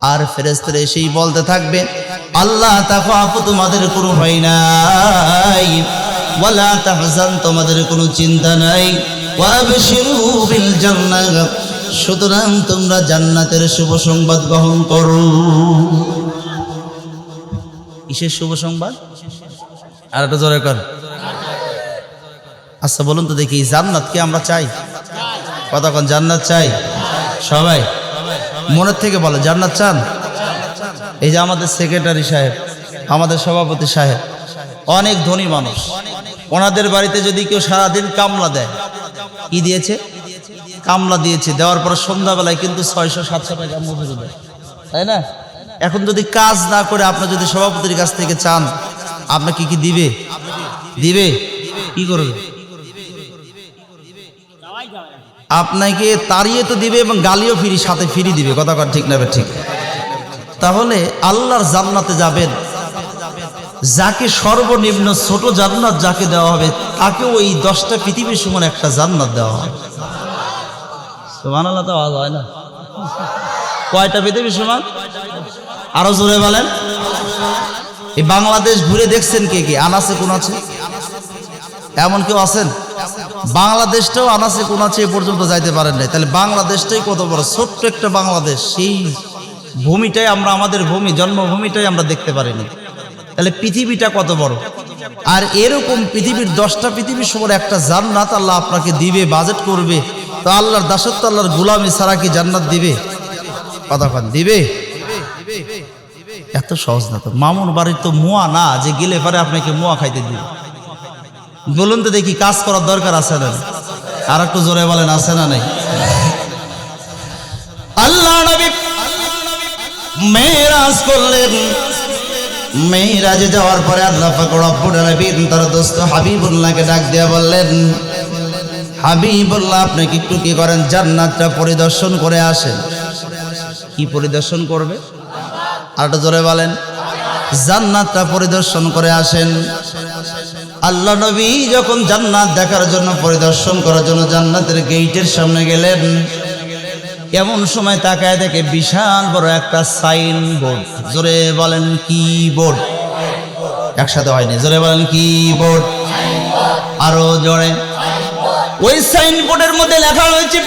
আর ফেরেস্তারা এসেই বলতে থাকবে, আল্লাহ আপু তোমাদের কোনো ভয় নাই, ওয়ালা তাহজান তোমাদের কোনো চিন্তা নাই সুতরাং তোমরা জান্নাতের শুভ সংবাদ গ্রহণ করো। কিসের শুভ সংবাদ? আর একটা জোরে কর। আচ্ছা বলুন তো দেখি, জান্নাত কি আমরা চাই? কতক্ষণ জান্নাত চাই? সবাই। মনের থেকে বলে, জান্নাত চান? এই যে আমাদের সেক্রেটারি সাহেব, আমাদের সভাপতি সাহেব, অনেক ধনী মানুষ। ওনাদের বাড়িতে যদি কেউ সারাদিন কামলা দেয়, কি দিয়েছে? কামলা দিয়েছে, দেওয়ার পর সন্ধ্যাবেলায় কিন্তু ছয়শো, সাতশো টাকা মজুরি তাই না? এখন যদি কাজ না করে আপনার যদি সভাপতির কাছ থেকে চান, আপনাকে কি দিবে? দিবে? কি করবে? আপনাকে তাড়িয়ে তো দিবে এবং গালিও ফিরি, সাথে ফিরি দিবে। কথা কর ঠিক নেবে ঠিক। তাহলে আল্লাহর জান্নাতে যাবেন। যাকে সর্বনিম্ন ছোট জান্নাত যাকে দেওয়া হবে তাকে ওই দশটা পৃথিবীর সমান একটা জান্নাত দেওয়া হবে। হয় না? কয়টা পৃথিবীর সমান? জোরে বলেন। এই বাংলাদেশ ঘুরে দেখছেন কে কে? আনাসে কোন আছে? এমন কেউ আছেন? বাংলাদেশটাও আনাসে কোন আছে এ পর্যন্ত যাইতে পারেন নাই। তাহলে বাংলাদেশটাই কত বড়? ছোট্ট একটা বাংলাদেশ। সেই ভূমিটাই আমরা, আমাদের ভূমি, জন্মভূমিটাই আমরা দেখতে পারিনি। তাহলে পৃথিবীটা কত বড়? আর এরকম পৃথিবীর দশটা পৃথিবীর সময় একটা জান্নাত আল্লাহ আপনাকে দিবে, বাজেট করবে। তো আল্লাহর দাসত্ব, আল্লাহর গুলামি ছাড়া কি জান্নাত দিবে? কথা দিবে? এত সহজ না তো। মামুন বাড়ির তো মোয়া না, যে গেলে পারে আপনাকে মোয়া খাইতে দিবে। বলুন তো দেখি, কাজ করার দরকার আছে না আর একটু জোরে বলেন, আছে না নেই? আল্লাহ নবী মেরাজ করলেন। মেরাজে যাওয়ার পরে আল্লাহ ফাকর রব্বুল আলামিন তার দোস্ত হাবিবুল্লাহকে ডাক দিয়ে বললেন, হাবিবুল্লাহ, আপনি একটু কি করেন? জান্নাতটা পরিদর্শন করে আসেন। কি পরিদর্শন করবে? আর জোরে বলেন। জান্নাতটা পরিদর্শন করে আসেন। আল্লাহ নবী যখন জান্নাত দেখার জন্য, পরিদর্শন করার জন্য জান্নাতের গেইটের সামনে গেলেন, এমন সময় তাকায় দেখে বিশাল বড় একটা সাইন বোর্ড জোরে বলেন কি বোর্ড একসাথে হয়নি। জোরে বলেন কি বোর্ড আরও জোরে। ওই সাইন বোর্ডের মধ্যে লেখা রয়েছে,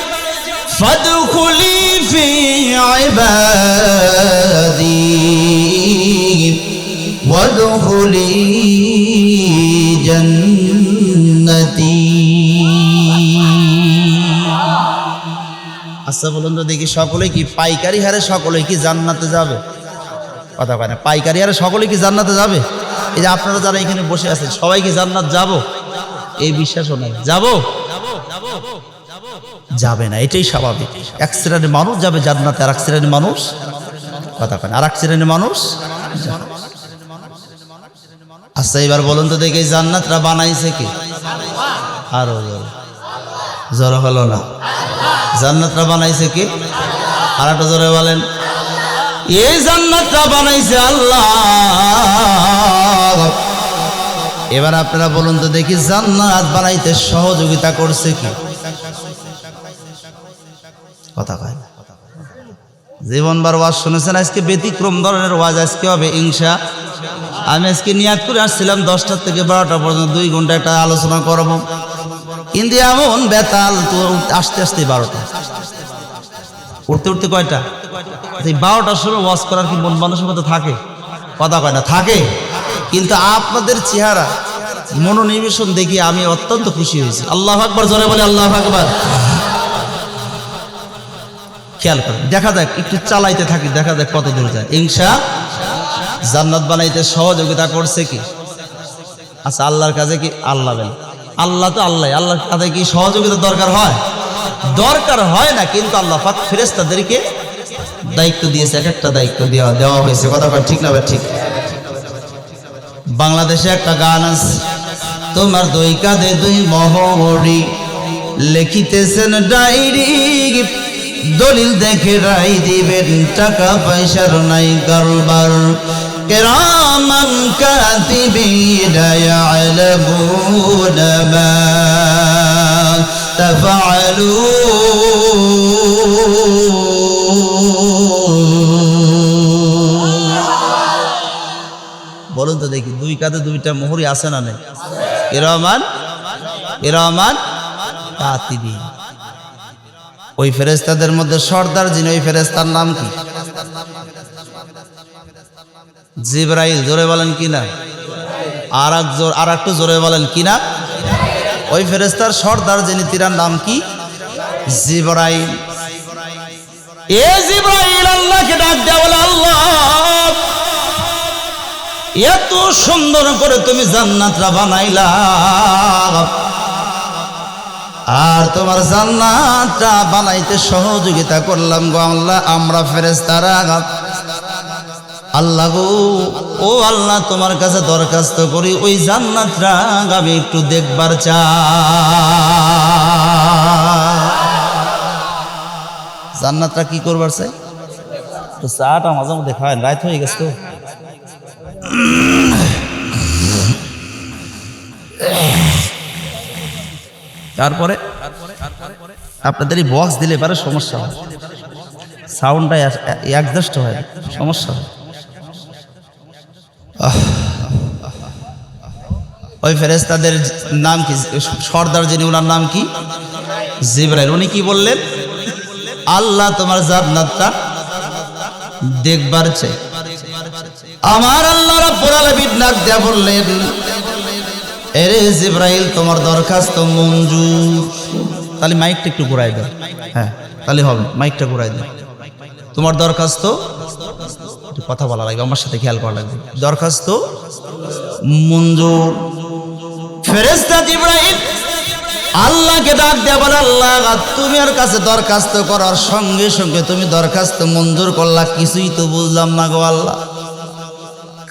ফাদখুলি ফি আচ্ছা বলুন তো দেখি সকলে কি পাইকারি হারে সকলে কি জান্নাতে যাবে? কথা কয় না, পাইকারি হারে সকলে কি জান্নাতে যাবে? এই যে আপনারা যারা এখানে বসে আছেন, সবাই কি জান্নাত যাব? এই বিশ্বাসও নাই। যাব? যাবে না, এটাই স্বাভাবিক। এক শ্রেণির মানুষ যাবে জান্নাতে, আর এক শ্রেণির মানুষ, কথা কয় আর এক শ্রেণির মানুষ। আচ্ছা এবার বলুন তো দেখি জান্নাতরা বানাইছে কি? আরও জোরে। হলো না। জান্নাতটা বানাইছে কি? আর একটা জোরে বলেন। এই জান্নাতটা বানাইছে আল্লাহ। এবার আপনারা বলুন তো দেখি জান্নাত বানাইতে সহযোগিতা করছে কি? কথা কয়। জীবনবার ওয়াজ শুনেছেন, আজকে ব্যতিক্রম ধরনের ওয়াজ আজকে হবে ইংসা আমি আজকে নিয়াত করে আসছিলাম দশটার থেকে বারোটা পর্যন্ত, দুই ঘণ্টা একটা আলোচনা করব। কিন্তু এমন বেতাল তো আসতে আসতে বারোটা। উঠতে উঠতে কয়টা? এই বারোটার সময় ওয়াশ করার কি মন মানুষের মধ্যে থাকে? কথা কয় না, থাকে। কিন্তু আপনাদের চেহারা, মনোনিবেশন দেখি আমি অত্যন্ত খুশি হয়েছি। আল্লাহ আকবর, জোরে বলে আল্লাহ আকবর। খেয়াল করেন, দেখা যাক, একটু চালাইতে থাকি, দেখা যাক কত দূর যায়। ইনশা জান্নাত বানাইতে সহযোগিতা করছে কি? আচ্ছা আল্লাহর কাছে কি আল্লাহ বেন আল্লাহ তো আল্লাহ, আল্লাহর কাছে কি সহযোগিতা দরকার হয়? দরকার হয় না, কিন্তু আল্লাহ পাক ফেরেস্তাদেরকে দায়িত্ব দিয়েছে, এক একটা দায়িত্ব দেওয়া দেওয়া হয়েছে। কথা ঠিক না ঠিক। বাংলাদেশে একটা গান আছে, তোমার দুই কাঁধে দুই মহরি লিখিতেছেন ডায়েরি দলিল দেখে রাই দিবেন, টাকা পয়সার নাই কারবার كراما كاتبين يعلمون ما تفعلون. বলুন তো দেখি, দুই কাঁধে দুইটা মোহরি আছে না নেই? ইরমান ইরমান কাতিবিন। ওই ফেরেস্তাদের মধ্যে সর্দার যিনি, ওই ফেরেস্তার নাম কি? জিব্রাইল, জোরে বলেন কি না আর এক জোর আর একটু জোরে বলেন কি না ওই ফেরেস্তার সর্দার যিনি, তিনার নাম কি? জিব্রাইল। এত সুন্দর করে তুমি জান্নাতটা বানাইলা। আর তোমার জান্নাতটা বানাইতে সহযোগিতা করলাম গো আল্লাহ, আমরা ফেরেস্তারা আল্লাহ ও আল্লাহ, তোমার কাছে দরখাস্ত করি, ওই জান্নাতটা আমি একটু দেখবার চা জান্নাতটা কি করবার চাই? তো চাটা মাঝে মধ্যে খায়, রাত হয়ে গেছে তো। তারপরে? আপনাদের বক্স দিলে এবারে সমস্যা হয়। সাউন্ডটা অ্যাডজাস্ট হয়, সমস্যা হয়। ওই ফেরেস্তাদের নাম কি? সর্দার যিনি ওনার নাম কি? জিব্রাইল। উনি কি বললেন? আল্লাহ তোমার জান্নাতটা দেখবার চাই। আমার আল্লাহ রাব্বুল আলামিন ডাক দিয়া বললেন, এরে জিব্রাইল, তোমার দরখাস্ত মঞ্জুর। তাহলে মাইকটা একটু ঘুরাই দাও। হ্যাঁ তাহলে হবে মাইকটা ঘুরাই দাও। তোমার দরখাস্ত একটু কথা বলা লাগবে, আমার সাথে খেয়াল করা লাগবে। দরখাস্ত? মঞ্জুর। ফেরেস্তা জিব্রাইল, আল্লাহকে ডাক দেয়া বলে, আল্লাহ, তুমি আর কাছে দরখাস্ত করার সঙ্গে সঙ্গে তুমি দরখাস্ত মঞ্জুর করলা, কিছুই তো বুঝলাম না গো আল্লাহ।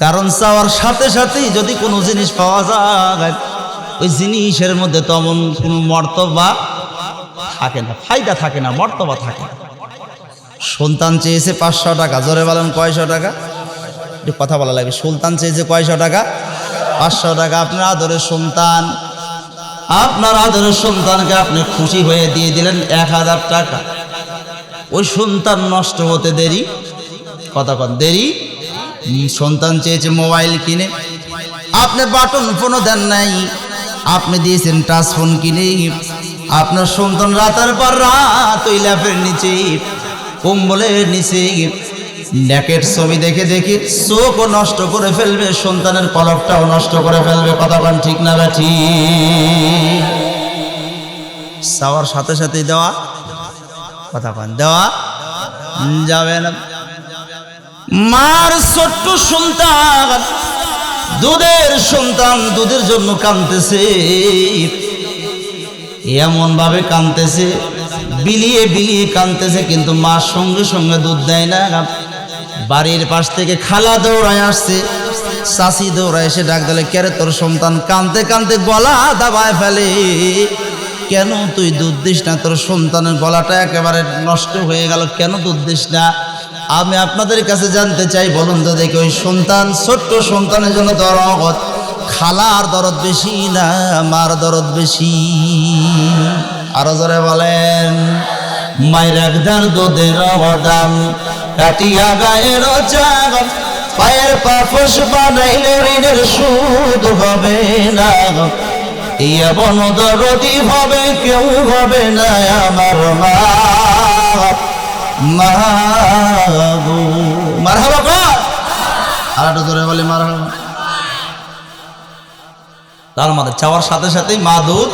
কারণ চাওয়ার সাথে সাথেই যদি কোনো জিনিস পাওয়া যায়, ওই জিনিসের মধ্যে তেমন কোনো মর্তবা থাকে না, ফায়দা থাকে না, মর্তবা থাকে না। সন্তান চেয়েছে পাঁচশো টাকা, জোরে বলেন কয়শো টাকা? একটু কথা বলা লাগে সুলতান চেয়েছে কয়শো টাকা? পাঁচশো টাকা, আপনার আদরের সন্তান আপনার আদরের সন্তানকে আপনি খুশি হয়ে দিয়ে দিলেন এক হাজার টাকা। ওই সন্তান নষ্ট হতে দেরি? কথা কন, দেরি? সন্তান চেয়েছে মোবাইল কিনে। আপনি বাটন ফোনও দেন নাই। আপনি দিয়েছেন টাচ ফোন কিনে। আপনার সন্তান রাতের পর রাত ওই ল্যাপের নিচে। কম্বলের নিচে নেকের ছবি দেখে দেখে চোখও নষ্ট করে ফেলবে, সন্তানের কলকটাও নষ্ট করে ফেলবে, কথা কন ঠিক না ব্যাঠি চাওয়ার সাথে সাথেই দেওয়া, কথা কন দেওয়া যাবে না। মার ছোট্ট সন্তান, দুধের সন্তান দুধের জন্য কাঁদতেছে এমন ভাবে কাঁদতেছে বিলিয়ে বিলিয়ে কাঁদতেছে কিন্তু মা সঙ্গে সঙ্গে দুধ দেয় না। বাড়ির পাশ থেকে খালা দৌড়ায় আসছে। চাষি দৌড়ায় এসে ডাক দিলে কেরে তোর সন্তান? কাঁদতে কাঁদতে গলা দাবায় ফেলে। কেন তুই দুধ দিস না? তোর সন্তানের গলাটা একেবারে নষ্ট হয়ে গেল। কেন দুধ দিস না? আমি আপনাদের কাছে জানতে চাই, বলুন তো দেখি, ওই সন্তান, ছোট্ট সন্তানের জন্য দরদ? খালার দরদ বেশি না মার দরদ বেশি? আরও জোরে বলেন। মায়ের একদার দুধের অবদান, কাটিয়া গায়ের পায়ের পাফস বানাইলে ঋণের সুদ হবে না এমন দরদি হবে, কেউ হবে না আমার মা। মাগো মারহাবা কর। আর বলে তার মাঝে চাওয়ার সাথে সাথেই মা দুধ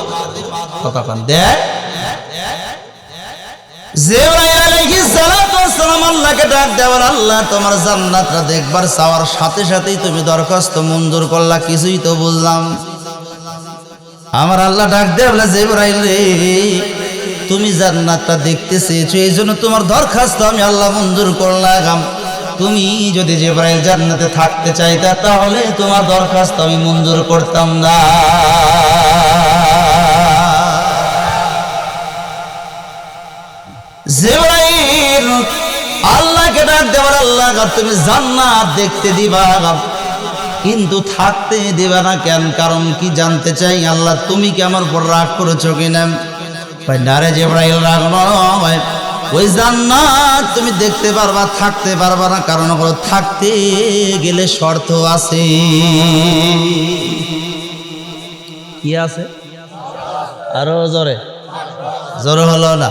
কতক্ষণ দেয় জিবরাইল আলাইহিস সালাতু ওয়াসসালাম আল্লাহকে ডাক দেওয়ার আল্লাহ, তোমার জান্নাতটা দেখবার চাওয়ার সাথে সাথেই তুমি দরখাস্ত মঞ্জুর করলা, কিছুই তো আমার আল্লাহ ডাক রে, তুমি জান্নাতটা দেখতে চেয়েছো, এই জন্য তোমার দরখাস্ত আমি আল্লাহ মঞ্জুর করলাম। তুমি যদি জিবরাইল জান্নাতে থাকতে চাইতা, তাহলে তোমার দরখাস্ত আমি মঞ্জুর করতাম না। আল্লাহ তুমি জান্নাত দেখতে দিবা কিন্তু থাকতে দিবা না কেন? কারণ কি জানতে চাই আল্লাহ, তুমি কি আমার উপর রাগ করেছ কিনা? নারে জিবরাইল রাগ নয়। ওই জান্নাত তুমি দেখতে পারবা, থাকতে পারবা না। কারণ হলো থাকতে গেলে শর্ত আছে। কি আছে? আরও জোরে। জোরে হলো না।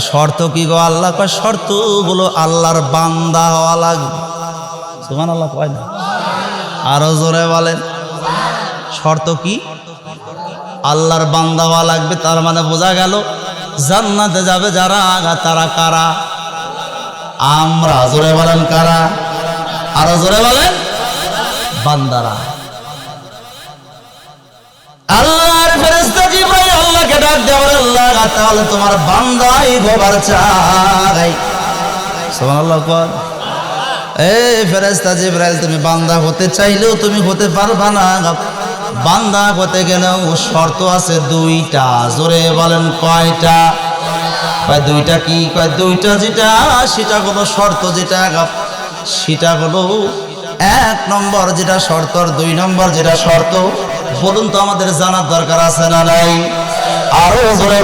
শর্ত কি গো আল্লাহ? কয় শর্তগুলো আল্লাহর বান্দা হওয়া লাগবে। সুমান আল্লাহ কয় না? আরও জোরে বলেন। শর্ত কি? আল্লাহর বান্দা হওয়া লাগবে, তার মানে বোঝা গেল, জান্নাতে যাবে যারা আগা তারা কারা? আমরা। জোরে বলেন কারা? আরও জোরে বলেন। বান্দারা। আল্লাহর ডাক আল্লাহ তাহলে তোমার বান্দাই গোবার চাই। সুবহানাল্লাহ, কর। এ ফেরেশতা জিবরাইল, তুমি বান্দা হতে চাইলেও তুমি হতে পারবা না। বান্দা হতে গেলেও শর্ত আছে দুইটা, জোরে বলেন কয়টা? কয় দুইটা কি, কয় দুইটা যেটা, সেটা হলো শর্ত যেটা, সেটা হলো এক নম্বর যেটা শর্ত দুই নম্বর যেটা শর্ত। বলুন তো আমাদের জানার দরকার আছে না নাই? আরও জোরে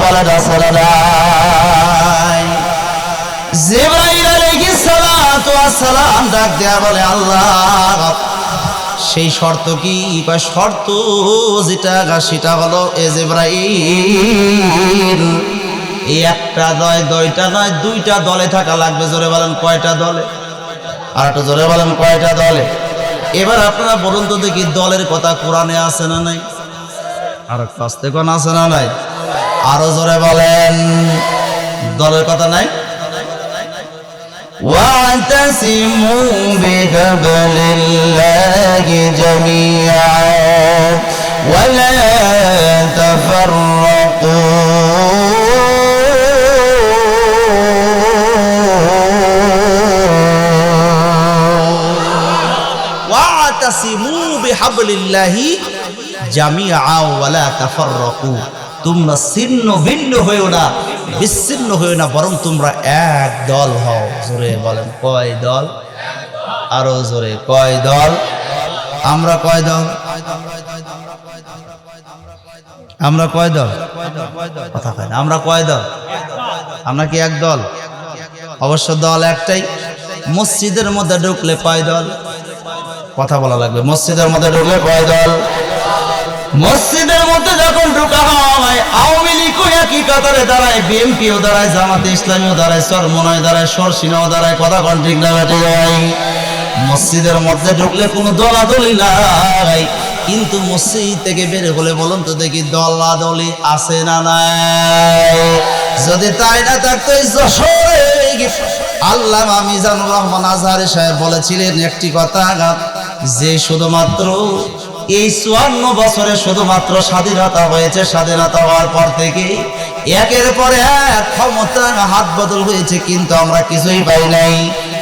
না ডাক দেয়া বলে, আল্লাহ সেই শর্ত কি? কয়, শর্ত যেটা, সেটা হলো, এ জিবরাইল একটা নয় দুইটা নয়, দুইটা দলে থাকা লাগবে। জোরে বলেন, কয়টা দলে? আর একটু জোরে বলেন, কয়টা দলে? এবার আপনারা বলুন তো দেখি, দলের কথা কোরআনে আছে না নাই? আর আস্তে কোন আছে না নাই? আরো জোরে বলেন দলের কথা নাই واعتصموا بحبل الله جميعا ولا تفرقوا واعتصموا بحبل الله جميعا ولا تفرقوا তোমরা ছিন্ন ভিন্ন হয়েও না, বিচ্ছিন্ন হয়েও না, বরং তোমরা এক দল হও। জোরে বলেন, কয় দল? আরও জোরে, কয় দল? আমরা কয় দল? আমরা কয় দল? কথা কয় আমরা কয় দল? আমরা কি এক দল? অবশ্য দল একটাই। মসজিদের মধ্যে ঢুকলে কয় দল? কথা বলা লাগবে, মসজিদের মধ্যে ঢুকলে কয় দল? মসজিদের মধ্যে যখন ঢুকা হয় আওয়ামী লীগও একই কাতারে দাঁড়ায়? বিএনপিও দাঁড়ায়, জামাতে ইসলামীও দাঁড়ায়, সরমনয় দাঁড়ায়, সরসিনাও দাঁড়ায়, কথা কন ঠিক না বেটে যায় মসজিদের মধ্যে ঢুকলে কোনো দলাদলি নাই, কিন্তু মসজিদ থেকে বের হলে বলুন তো দেখি দলাদলি আছে না নাই। যদি তাই না থাকতো যশোরে আল্লাহ মিজানুর রহমান আজহারি সাহেব বলেছিলেন একটি কথা, যে শুধুমাত্র এই চুয়ান্ন বছরে শুধুমাত্র স্বাধীনতা হয়েছে, স্বাধীনতা হওয়ার পর থেকে একের পরে এক ক্ষমতা হাত বদল হয়েছে, কিন্তু আমরা কিছুই পাই নাই।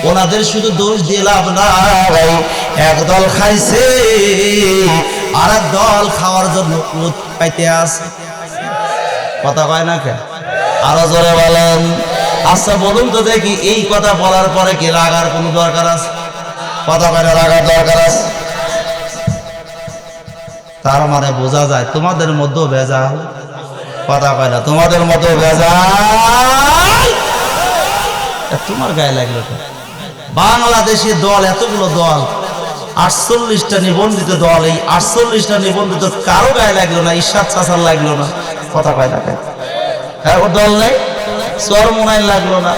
ওনাদের শুধু দোষ দিয়ে লাভ নাই। এক দল খাইছে আর দল খাওয়ার জন্য পাইতে আছে কথা কয় না কে আরও জোরে বলেন। আচ্ছা বলুন তো দেখি এই কথা বলার পরে কি রাগার কোনো দরকার আছে? কথা কয় রাগার দরকার আছে? তার মানে বোঝা যায় তোমাদের মধ্যেও ভেজাল। কথা কয় না, তোমাদের মধ্যেও ভেজাল। তোমার গায়ে লাগল বাংলাদেশে দল, এতগুলো দল, আটচল্লিশটা নিবন্ধিত দল, এই আটচল্লিশটা নিবন্ধিত কারও গায়ে লাগল না ঈশ্বর চাষার লাগল না। কথা কয় না কেন? হ্যাঁ দল নেই চরমোনাই লাগল না।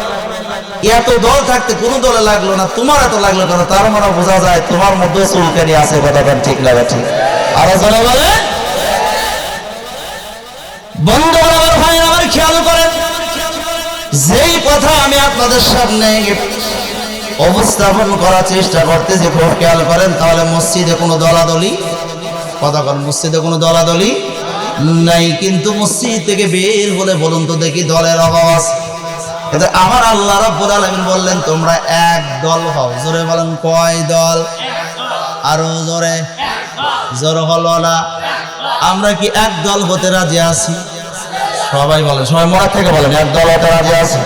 এত দল থাকতে কোনো দলে লাগল না, তোমার এত লাগল কেন? তার মানে বোঝা যায় তোমার মধ্যে চুলকানি আছে, কথা ঠিক লাগে ঠিক? আরও কথা আমি আপনাদের সামনে চেষ্টা করতেছি, খুব খেয়াল করেন, তাহলে মসজিদে কোনো দলাদলি কথা করেন মসজিদে কোনো দলাদলি নাই, কিন্তু মসজিদ থেকে বের হলে বলুন তো দেখি দলের অভাব আছে। আমার আল্লাহ রাব্বুল আলামিন বললেন, তোমরা এক দল হও। জোরে বলেন, কয় দল? আরও জোরে। জোর হলো না। আমরা কি এক দল হতে রাজি আছি? সবাই বলেন, সবাই মনে থেকে বলেন, এক দল হতে রাজি আছি।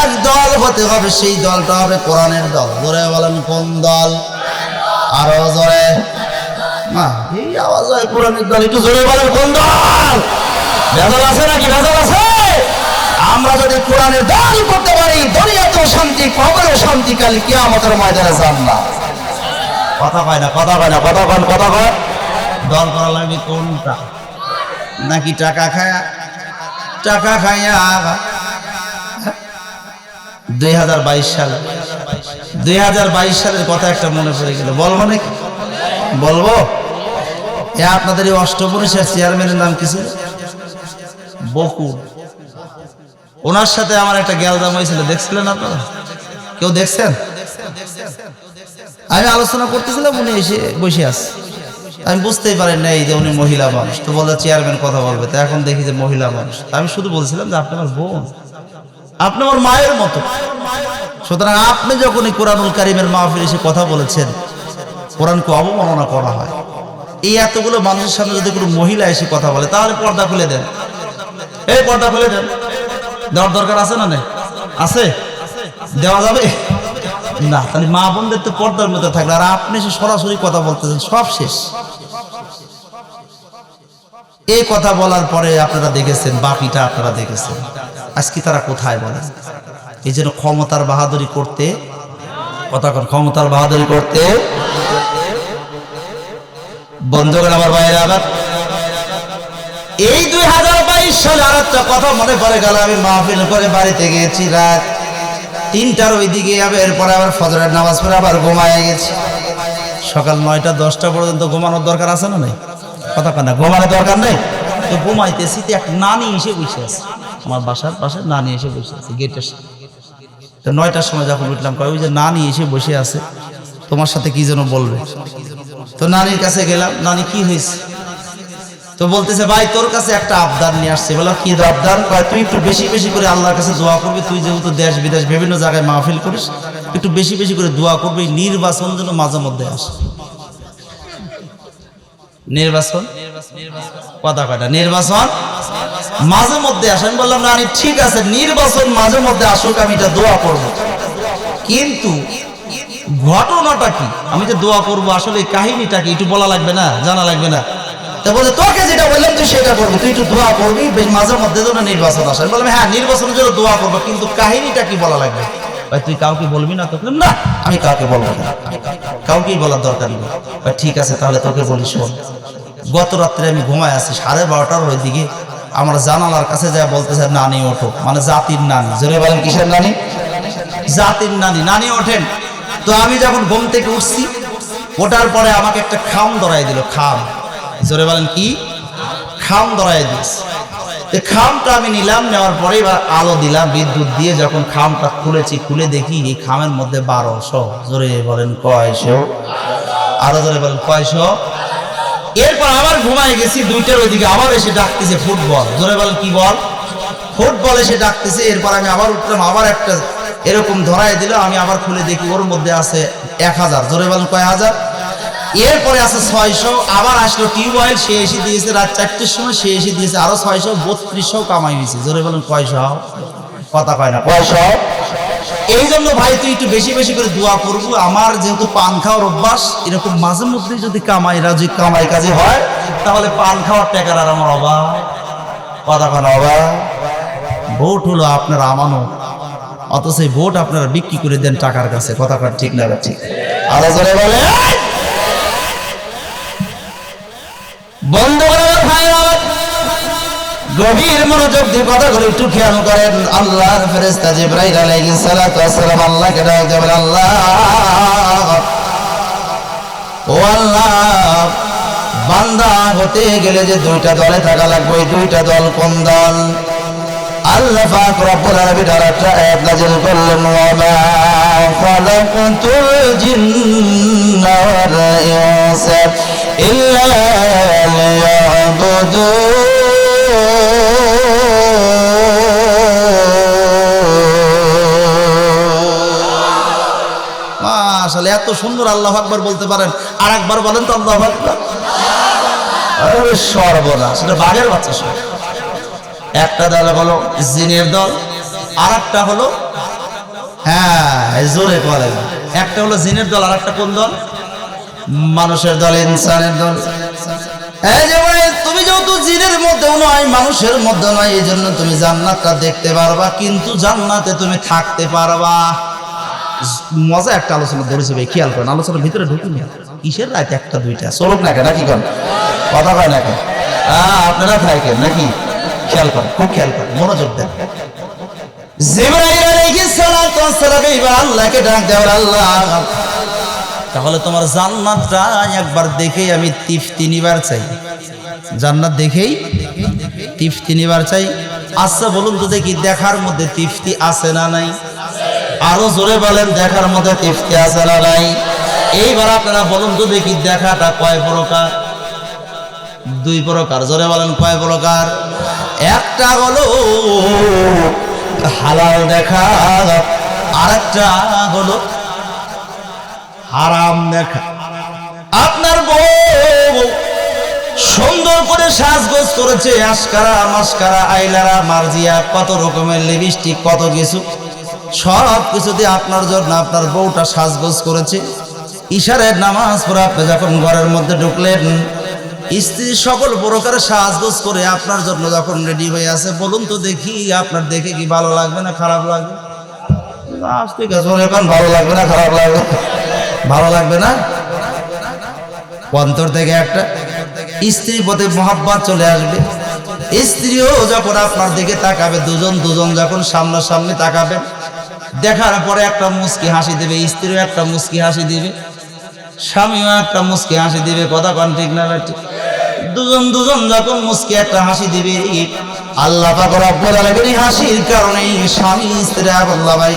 এক দল হতে হবে, সেই দলটা হবে কোরআনের দল। জোরে বলেন, কোন দল? আরও জোরে। দল দল? আছে নাকি? আছে? আমরা যদি কোরআনের দান করতে পারি, দুনিয়াতেও শান্তি কবরেও শান্তি কাল কিয়ামতের ময়দানে জান্নাত। কথা কয় না, কথা কয় না, কথা কন কথা কয়। দল করা লাগবে কোনটা? নাকি টাকা খায়া? টাকা খাইয়া দুই হাজার বাইশ সাল। দুই হাজার বাইশ সালের কথা একটা মনে পড়ে গেল। বলব নাকি? বলব? এ আপনাদের এই অষ্টপরিষের চেয়ারম্যানের নাম কি বকুল ওনার সাথে আমার একটা গ্যালদাম হয়েছিল। দেখছিলেন আপনারা? কেউ দেখছেন? আমি আলোচনা করতেছিলাম, উনি এসে বসে আছে। আমি বুঝতেই পারেন না এই যে উনি মহিলা মানুষ। তো বলে চেয়ারম্যান কথা বলবে। তো এখন দেখি যে মহিলা মানুষ। আমি শুধু বলছিলাম যে, আপনি আমার বোন। আপনি আমার মায়ের মতো। সুতরাং আপনি যখন এই কোরআনুল কারিমের মাহফিল এসে কথা বলেছেন, কোরআনকে অবমাননা করা হয়। এই এতগুলো মানুষের সামনে যদি কোনো মহিলা এসে কথা বলে, তাহলে পর্দা খুলে দেন। এই পর্দা খুলে দেন। দেওয়ার দরকার আছে না নেই? আছে? দেওয়া যাবে? না, তাহলে মা বোনদের তো পর্দার মধ্যে থাকলে আর আপনি এসে সরাসরি কথা বলতেছেন, সব শেষ। এই কথা বলার পরে আপনারা দেখেছেন, বাকিটা আপনারা দেখেছেন। আজকে তারা কোথায় বলেন? এই জন্য ক্ষমতার বাহাদুরি করতে, কথা কন, ক্ষমতার বাহাদুরি করতে। বন্ধ বন্ধুগণ, আমার বাইরে আবার এই দুই হাজার বাইশ সালে আর একটা কথা মনে পড়ে গেল, আমি মাহফিল করে বাড়িতে গিয়েছি, রাত তিনটার ওই দিকে যাবে, এরপরে আবার ফজরের নামাজ পড়ে আবার ঘুমায় গেছি। সকাল নয়টা, দশটা পর্যন্ত ঘুমানোর দরকার আছে না নাই? কথা কানা ঘুমানোর দরকার নেই? তো ঘুমাইতেছি, তো এক নানি এসে বসে আছে। আমার বাসার পাশে নানি এসে বসে আছে গেটের। তো নয়টার সময় যখন উঠলাম, কয়, ওই যে নানি এসে বসে আছে, তোমার সাথে কি যেন বলবে? তো নানির কাছে গেলাম, নানি, কি হয়েছে? তো বলতেছে, ভাই, তোর কাছে একটা আবদার নিয়ে আসছে। বলো, কি আবদার? তুই একটু বেশি বেশি করে আল্লাহর কাছে দোয়া করবি। তুই যেহেতু দেশ, বিদেশ, বিভিন্ন জায়গায় মাহফিল করিস, একটু বেশি বেশি করে দোয়া করবি। নির্বাচন যেন মাঝে মধ্যে আসে। নির্বাচন? কথা কয়টা নির্বাচন মাঝে মধ্যে আসে। আমি বললাম না আমি ঠিক আছে, নির্বাচন মাঝে মধ্যে আসুক, আমি এটা দোয়া করব। কিন্তু ঘটনাটা কি? আমি যে দোয়া করব, আসলে কাহিনীটা কি? একটু বলা লাগবে না? জানা লাগবে না? তা বলে, তোকে যেটা বললাম তুই সেটা করবি। তুই একটু দোয়া করবি। বেশ মাঝে মধ্যে যেন নির্বাচন আসে। বললাম হ্যাঁ নির্বাচনের জন্য দোয়া করব, কিন্তু কাহিনীটা কি বলা লাগবে? ভাই, তুই কাউকে বলবি না? তোকে না, আমি কাউকে বলব না। কাউকেই বলার দরকার নেই। ভাই, ঠিক আছে, তাহলে তোকে বলি, শোন। গত রাত্রে আমি ঘুমায় আছি, সাড়ে বারোটার ওই দিকে আমার জানালার কাছে যা বলতেছে, নানি, ওঠো। মানে জাতির নানি। জোরে বলেন, কিসের নানি? জাতির নানি। নানি, ওঠেন। তো আমি যখন ঘুম থেকে উঠছি, ওঠার পরে আমাকে একটা খাম ধরাই দিল, খাম। জোরে বলেন কি? খাম দিয়েছে তো খামটা আমি নিলাম, নেওয়ার পরে এবার আলো দিলাম, বিদ্যুৎ দিয়ে যখন খামটা খুলেছি, খুলে দেখি এই খামের মধ্যে বারোশো। জোরে বলেন কয়শো? আরও জোরে বলেন কয়শো? এরপর আবার ঘুমায় গেছি, দুইটার ওইদিকে আবার এসে ডাকতেছে ফুটবল। জোরে বলেন কি বল? ফুটবল এসে ডাকতেছে, এরপর আমি আবার উঠলাম, আবার একটা এরকম ধরাই দিল, আমি আবার খুলে দেখি ওর মধ্যে আছে এক হাজার। জোরে বলেন কয় হাজার? এরপরে আছে ছয়শো আবার আসলো টিউবওয়েল সে এসে দিয়েছে রাত চারটের সময় সে এসে দিয়েছে আরও ছয়শো বত্রিশশো কামাই হয়েছে। জোরে বলেন কয়শো? কথা কয় না। কয়শো? এই জন্য ভাই তুই একটু বেশি বেশি করে দোয়া করব। আমার যেহেতু পান খাওয়ার অভ্যাস এরকম মাঝে মধ্যে যদি কামাই রাজি কামাই কাজে হয় তাহলে পান খাওয়ার টাকার আর আমার অভাব। কথা কয় না অভাব? ভোট হলো আপনার আমানো অত সেই ভোট আপনারা বিক্রি করে দেন টাকার কাছে। কথা কয় ঠিক না ঠিক। আরও জোরে বলে বন্ধ করে আমার। গভীর মনোযোগ দিয়ে কথাগুলো একটু খেয়াল করেন। আল্লাহর ফেরেশতা জিব্রাইল আলাইহিস সালাতু ওয়াসসালাম আল্লাহকে ডাক দিয়ে বলে, আল্লাহ ও আল্লাহ বান্দা হতে গেলে যে দুইটা দলে থাকা লাগবে ওই দুইটা দল কোন দল? আল্লাহ পাক রব্বুল আলামিন আর একটা আয়াত নাযিল করলেন ওয়া মা খালাকাতুল জিন্না ওয়াল ইনসা। ইল্লা লিয়াবুদুন মাশাআল্লাহ, এত সুন্দর আল্লাহ আকবার বলতে পারেন। আর একবার বলেন তো আল্লাহ আকবার। সর্বনাশ, এটা বাঘের বাচ্চা সব একটা দল হলো জিনের দল আর একটা হলো হ্যাঁ জোরে বলে একটা হলো জিনের দল আর একটা কোন দল? মানুষের দল, ইনসানের দল। তুমি যেহেতু জিনের মধ্যেও নয়, মানুষের মধ্যে নয়, এই জন্য তুমি জান্নাতটা দেখতে পারবা, কিন্তু জান্নাতে তুমি থাকতে পারবা। মজা একটা আলোচনা ধরেছে ভাই, খেয়াল করেন, আলোচনার ভিতরে ঢুকুন কিসের রাত একটা, দুইটা। চলুক না কেন, নাকি কন? কথা কয় না কেন? আপনারা থাকেন নাকি? খেয়াল করেন, খুব খেয়াল করেন, মনোযোগ দেন। জিবরাইল আলাইহিস সালাতু ওয়াস সালাম আল্লাহকে ডাক দেওয়ার আল্লাহ। তাহলে তোমার জান্নাতটা একবার দেখেই আমি তৃপ্তি তিনিবার চাই। জান্নাত দেখেই তৃপ্তি নিবার চাই। আচ্ছা বলুন তো দেখি, দেখার মধ্যে তৃপ্তি আছে না নাই? আরও জোরে বলেন, দেখার মধ্যে তৃপ্তি আছে না নাই? এইবার আপনারা বলুন তো দেখি, দেখাটা কয় প্রকার? দুই প্রকার, জোরে বলেন, কয় প্রকার? একটা হলো হালাল দেখা আর আরেকটা হলো হারাম দেখা। আপনার বউ সুন্দর করে সাজগোজ করেছে, আশকারা মাসকারা আইলারা, মার্জিয়া, কত রকমের লিপস্টিক কত কিছু। সব কিছু দিয়ে আপনার জন্য আপনার বউটা সাজগোজ করেছে। ইশারের নামাজ পড়ে আপনি যখন ঘরের মধ্যে ঢুকলেন, স্ত্রী সকল প্রকারের সাজগোজ করে আপনার জন্য যখন রেডি হয়ে আছে, বলুন তো দেখি আপনার দেখে কি ভালো লাগবে না খারাপ লাগবে? ওর এখন ভালো লাগবে না, খারাপ লাগবে। ভালো লাগবে না? অন্তর থেকে একটা স্ত্রীর পথে মহাব্বত চলে আসবে। স্ত্রীও যখন আপনার দিকে তাকাবে, দুজন দুজন যখন সামনাসামনি তাকাবে, দেখার পরে একটা মুস্কি হাসি দিবে, স্ত্রীও একটা মুস্কি হাসি দিবে, স্বামীও একটা মুস্কি হাসি দিবে, কথা কন ঠিক না দুজন দুজন যখন মুস্কি একটা হাসি দিবে, আল্লাহ পাক রব্বুল হাসির কারণে স্বামী, স্ত্রী আল্লাহ ভাই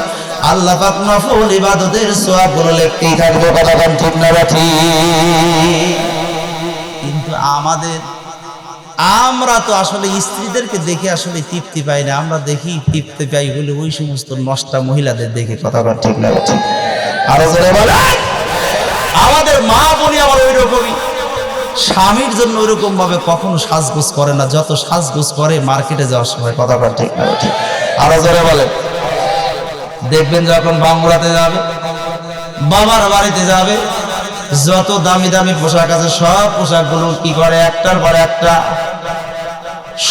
আল্লাহ পাক নফল ইবাদতের সওয়াবগুলো লিখতেই থাকবে, কথা কন ঠিক না কিন্তু আমাদের, আমরা তো আসলে স্ত্রীদেরকে দেখে আসলে তৃপ্তি পাই না, আমরা দেখি তৃপ্তি পাই বলে ওই সমস্ত নষ্টা মহিলাদের দেখে, কথা বলা ঠিক না ঠিক? আরও জোরে বলে আমাদের মা বোনই আবার ওই রকমই স্বামীর জন্য ওইরকম ভাবে কখনো সাজগোজ করে না, যত সাজগোজ করে মার্কেটে যাওয়ার সময়, কথা বলা ঠিক না ঠিক? আরও জোরে বলে দেখবেন যখন বাংলাতে যাবে, বাবার বাড়িতে যাবে, যত দামি দামি পোশাক আছে, সব পোশাকগুলো কি করে? একটার পর একটা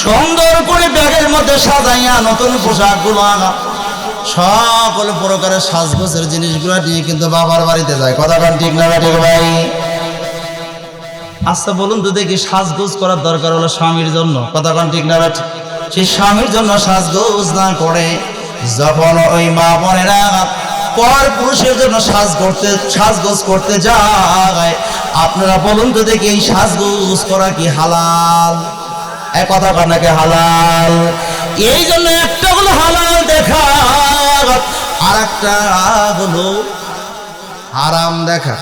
সুন্দর করে ব্যাগের মধ্যে সাজাইয়া নতুন পোশাকগুলো আনা। সকল প্রকারের সাজগোজের জিনিসগুলো নিয়ে কিন্তু বাবার বাড়িতে যায়। কথা কান ঠিক না ঠিক ভাই? আচ্ছা বলুন তো দেখি সাজগোজ করার দরকার হলো স্বামীর জন্য। কথা কান ঠিক না ঠিক সেই স্বামীর জন্য সাজগোজ না করে যখন ওই মা বোনেরা পর পুরুষের জন্য সাজ করতে, সাজগোজ করতে যায়, আপনারা বলুন তো দেখি এই সাজগোজ করা কি হালাল? এক কথা আপনাকে হালাল? এই জন্য একটা হলো হালাল দেখা, আর একটা হলো হারাম দেখা।